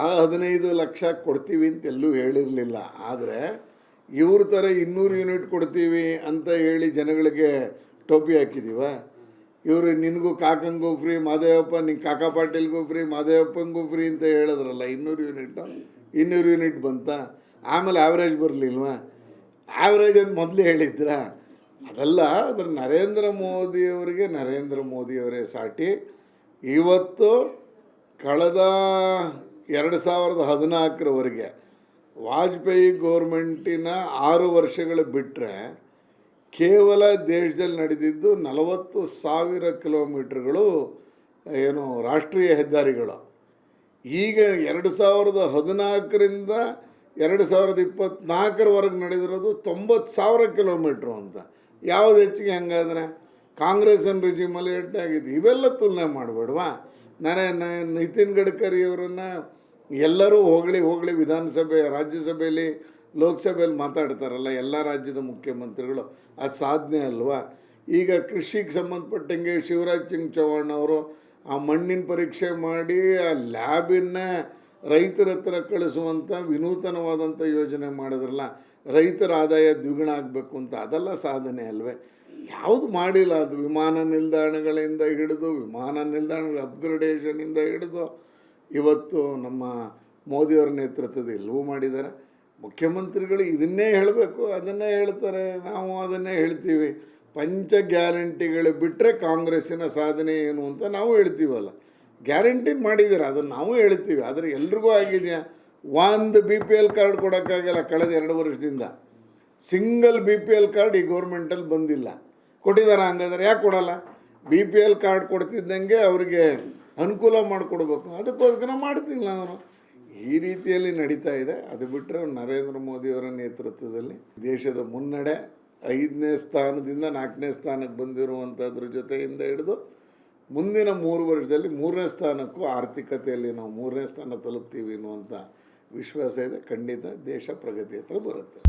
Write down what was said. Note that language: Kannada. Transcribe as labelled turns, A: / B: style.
A: ಆ ಹದಿನೈದು ಲಕ್ಷ ಕೊಡ್ತೀವಿ ಅಂತ ಎಲ್ಲೂ ಹೇಳಿರಲಿಲ್ಲ. ಆದರೆ ಇವ್ರ ಥರ ಇನ್ನೂರು ಯೂನಿಟ್ ಕೊಡ್ತೀವಿ ಅಂತ ಹೇಳಿ ಜನಗಳಿಗೆ ಟೋಪಿ ಹಾಕಿದೀವ? ಇವರು ನಿನಗೂ ಕಾಕಂಗೂ ಫ್ರೀ ಮಾದೇವಪ್ಪ ನಿಂಗೆ ಕಾಕಾ ಪಾಟೀಲ್ಗೂ ಫ್ರೀ ಮಾದೇವಪ್ಪಂಗೂ ಫ್ರೀ ಅಂತ ಹೇಳಿದ್ರಲ್ಲ, ಇನ್ನೂರು ಯೂನಿಟ್ ಇನ್ನೂರು ಯೂನಿಟ್ ಬಂತ? ಆಮೇಲೆ ಆವ್ರೇಜ್ ಬರಲಿಲ್ವ? ಆವ್ರೇಜ್ ಅಂತ ಮೊದಲೇ ಹೇಳಿದ್ರ? ಅದಲ್ಲ ಅದ್ರ ನರೇಂದ್ರ ಮೋದಿಯವರಿಗೆ ನರೇಂದ್ರ ಮೋದಿಯವರೇ ಸಾಟಿ. ಇವತ್ತು ಕಳೆದ ಎರಡು ಸಾವಿರದ ಹದಿನಾಲ್ಕರವರೆಗೆ ವಾಜಪೇಯಿ ಗೌರ್ಮೆಂಟಿನ ಆರು ವರ್ಷಗಳು ಬಿಟ್ಟರೆ ಕೇವಲ ದೇಶದಲ್ಲಿ ನಡೆದಿದ್ದು ನಲವತ್ತು ಸಾವಿರ ಕಿಲೋಮೀಟ್ರ್ಗಳು ಏನು ರಾಷ್ಟ್ರೀಯ ಹೆದ್ದಾರಿಗಳು. ಈಗ ಎರಡು ಸಾವಿರದ ಹದಿನಾಲ್ಕರಿಂದ ಎರಡು ಸಾವಿರದ ಇಪ್ಪತ್ತ್ನಾಲ್ಕರವರೆಗೆ ನಡೆದಿರೋದು ತೊಂಬತ್ತು ಸಾವಿರ ಕಿಲೋಮೀಟ್ರು ಅಂತ. ಯಾವುದು ಹೆಚ್ಚಿಗೆ ಹಂಗಾದ್ರೆ? ಕಾಂಗ್ರೆಸ್ನ ರಿಜಿಮಲ್ಲಿ ಎಟ್ಟಾಗಿದೆ ಇವೆಲ್ಲ ತುಲನೆ ಮಾಡಬೇಡವಾ? ನಾನೇ ನಿತಿನ್ ಗಡ್ಕರಿ ಅವರನ್ನು ಎಲ್ಲರೂ ಹೋಗಲಿ ಹೋಗಲಿ ವಿಧಾನಸಭೆ, ರಾಜ್ಯಸಭೆಯಲ್ಲಿ ಲೋಕಸಭೆಯಲ್ಲಿ ಮಾತಾಡ್ತಾರಲ್ಲ ಎಲ್ಲ ರಾಜ್ಯದ ಮುಖ್ಯಮಂತ್ರಿಗಳು, ಆ ಸಾಧನೆ ಅಲ್ವಾ? ಈಗ ಕೃಷಿಗೆ ಸಂಬಂಧಪಟ್ಟಂಗೆ ಶಿವರಾಜ್ ಸಿಂಗ್ ಚೌಹಾಣ್ ಅವರು ಆ ಮಣ್ಣಿನ ಪರೀಕ್ಷೆ ಮಾಡಿ ಆ ಲ್ಯಾಬಿನ ರೈತರ ಹತ್ರ ಕಳಿಸುವಂಥ ವಿನೂತನವಾದಂಥ ಯೋಜನೆ ಮಾಡಿದ್ರಲ್ಲ, ರೈತರ ಆದಾಯ ದ್ವಿಗುಣ ಆಗಬೇಕು ಅಂತ ಅದೆಲ್ಲ ಸಾಧನೆ ಅಲ್ವೇ? ಯಾವುದು ಮಾಡಿಲ್ಲ ಅದು ವಿಮಾನ ನಿಲ್ದಾಣಗಳಿಂದ ಹಿಡಿದು, ವಿಮಾನ ನಿಲ್ದಾಣಗಳ ಅಪ್ಗ್ರೇಡೇಷನಿಂದ ಹಿಡಿದು ಇವತ್ತು ನಮ್ಮ ಮೋದಿಯವರ ನೇತೃತ್ವದ ಎಲ್ಲವೂ ಮಾಡಿದ್ದಾರೆ. ಮುಖ್ಯಮಂತ್ರಿಗಳು ಇದನ್ನೇ ಹೇಳಬೇಕು, ಅದನ್ನೇ ಹೇಳ್ತಾರೆ, ನಾವು ಅದನ್ನೇ ಹೇಳ್ತೀವಿ. ಪಂಚ ಗ್ಯಾರಂಟಿಗಳು ಬಿಟ್ಟರೆ ಕಾಂಗ್ರೆಸ್ಸಿನ ಸಾಧನೆ ಏನು ಅಂತ ನಾವು ಹೇಳ್ತೀವಲ್ಲ. ಗ್ಯಾರಂಟಿ ಮಾಡಿದ್ದೀರ, ಅದನ್ನು ನಾವು ಹೇಳ್ತೀವಿ. ಆದರೆ ಎಲ್ರಿಗೂ ಆಗಿದೆಯಾ ಒಂದು ಬಿ ಪಿ ಎಲ್ ಕಾರ್ಡ್ ಕೊಡೋಕ್ಕಾಗಲ್ಲ ಕಳೆದ ಎರಡು ವರ್ಷದಿಂದ. Single B P L card ಈ ಗೌರ್ಮೆಂಟಲ್ಲಿ ಬಂದಿಲ್ಲ. ಕೊಟ್ಟಿದ್ದಾರೆ ಹಂಗಾದ್ರೆ ಯಾಕೆ ಕೊಡಲ್ಲ? ಬಿ ಪಿ ಎಲ್ ಕಾರ್ಡ್ ಕೊಡ್ತಿದ್ದಂಗೆ ಅವರಿಗೆ ಅನುಕೂಲ ಮಾಡಿಕೊಡ್ಬೇಕು. ಅದಕ್ಕೋಸ್ಕರ ಮಾಡ್ತಿಲ್ಲ ಅವರು ಈ ರೀತಿಯಲ್ಲಿ ನಡೀತಾ ಇದೆ. ಅದು ಬಿಟ್ಟರೆ ನರೇಂದ್ರ ಮೋದಿಯವರ ನೇತೃತ್ವದಲ್ಲಿ ದೇಶದ ಮುನ್ನಡೆ ಐದನೇ ಸ್ಥಾನದಿಂದ ನಾಲ್ಕನೇ ಸ್ಥಾನಕ್ಕೆ ಬಂದಿರುವಂಥದ್ರ ಜೊತೆಯಿಂದ ಹಿಡಿದು ಮುಂದಿನ ಮೂರು ವರ್ಷದಲ್ಲಿ ಮೂರನೇ ಸ್ಥಾನಕ್ಕೂ ಆರ್ಥಿಕತೆಯಲ್ಲಿ ನಾವು ಮೂರನೇ ಸ್ಥಾನ ತಲುಪ್ತೀವಿ ಅನ್ನುವಂಥ ವಿಶ್ವಾಸ ಇದೆ. ಖಂಡಿತ ದೇಶ ಪ್ರಗತಿ ಹತ್ರ ಬರುತ್ತೆ.